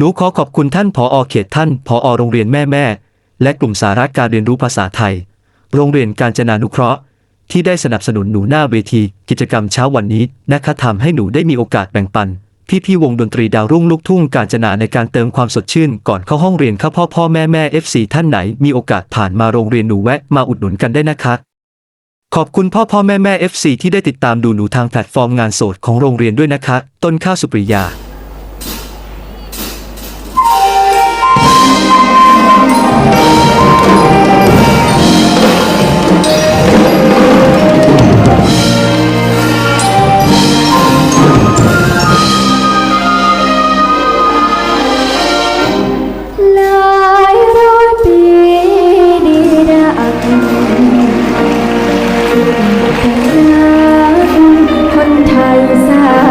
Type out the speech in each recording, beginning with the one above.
หนูขอขอบคุณท่านผออเขตท่านผอโรงเรียนแม่แม่ และกลุ่มสาระการเรียนรู้ภาษาไทย โรงเรียนการจนานุเคราะห์ ที่ได้สนับสนุนหนูหน้าเวที กิจกรรมเช้าวันนี้นะคะทำให้หนูได้มีโอกาสแบ่งปัน พี่พี่วงดนตรีดาวรุ่งลูกทุ่งการจนาในการเติมความสดชื่น ก่อนเข้าห้องเรียนค่ะพ่อพ่อแม่แม่ FC ท่านไหน มีโอกาสผ่านมาโรงเรียนหนูแวะมาอุดหนุนกันได้นะคะขอบคุณพ่อพ่อแม่แม่ FC ที่ได้ติดตามดูหนูทางแพลตฟอร์มงานโสดของโรงเรียนด้วยนะคะ ต้นข้าวสุปริยา คนไทยสา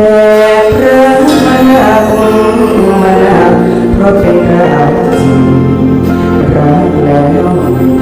แต่พระมนาคมมนาเพราะเป็นเราจริงรักแล้ว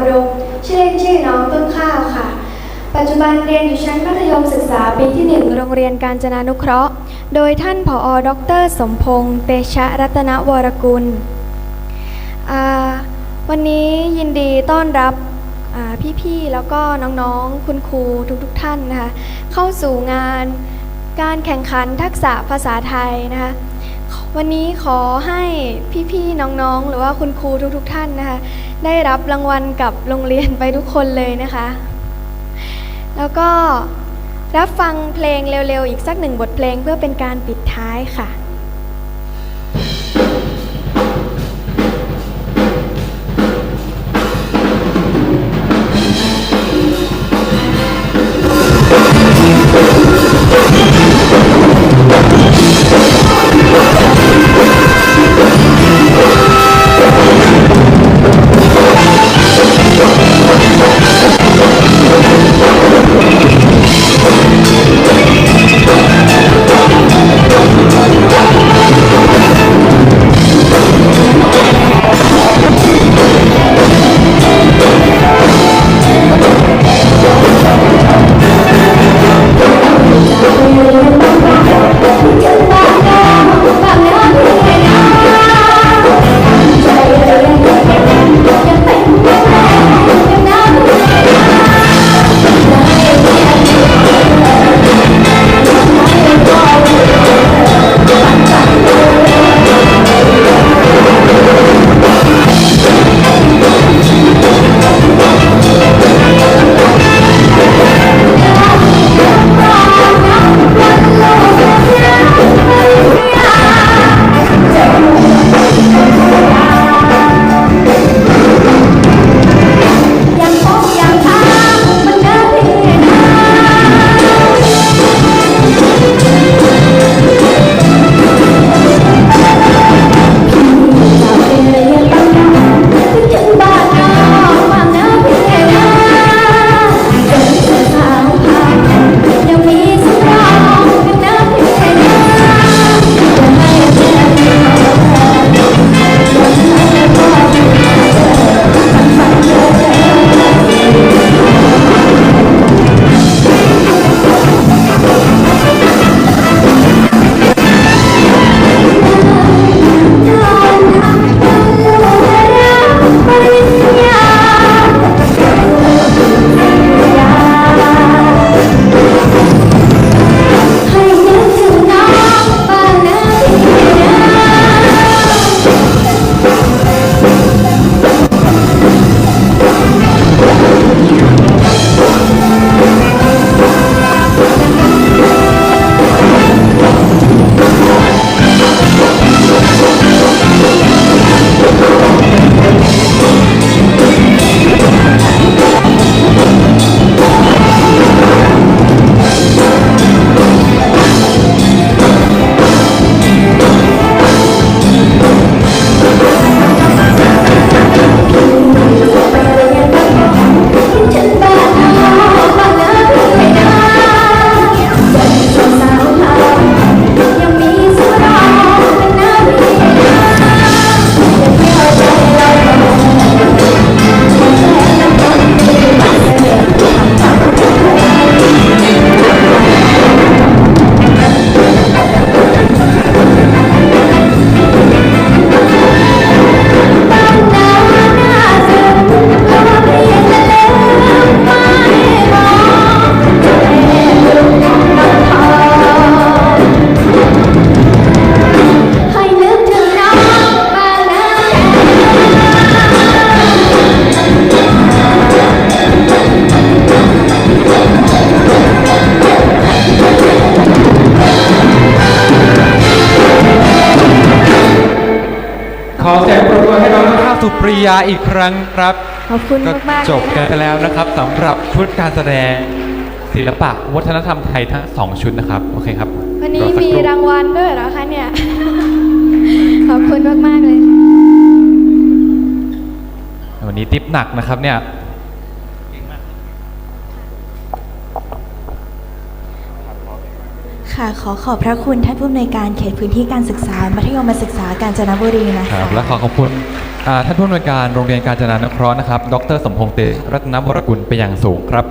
อุดม ชื่อเล่นชื่อน้องต้นข้าวค่ะ ปัจจุบันเรียนอยู่ชั้นมัธยมศึกษาปีที่ 1 โรงเรียนการจนานุเคราะห์ โดยท่านผอ ดร สมพงษ์เตชะรัตนวรกุล วันนี้ยินดีต้อนรับพี่ๆ แล้วก็น้องๆ คุณครูทุกๆ ท่านนะคะ เข้าสู่งานการแข่งขันทักษะภาษาไทยนะคะ วันนี้ขอให้พี่ๆน้องๆ หรือว่าคุณครูทุกๆท่านนะคะ ได้รับรางวัลกับโรงเรียนไปทุกคนเลยนะคะ แล้วก็รับฟังเพลงเร็วๆ อีกสักหนึ่งบทเพลงเพื่อเป็นการปิดท้ายค่ะ ริยาอีกครั้งครับขอบคุณก็มากๆจบกันไปแล้วนะครับสำหรับชุดการแสดงศิลปะวัฒนธรรมไทยทั้งสองชุดนะครับโอเคครับวันนี้อสักมีครางวัลด้วยเหรอคะเนี่ย ขอบคุณมากๆเลย วันนี้ติปหนักนะครับเนี่ย ค่ะ ขอขอบพระคุณท่านผู้อำนวยการเขตพื้นที่การศึกษา มัธยมศึกษากาญจนบุรีนะคคะ รับ และขอขอบคุณอ่า ท่านผู้อำนวยการโรงเรียนการจนานุเคราะห์นะครับ ดรสมพงษ์เตชรัตนวรกุลเป็นอย่างสูงครับ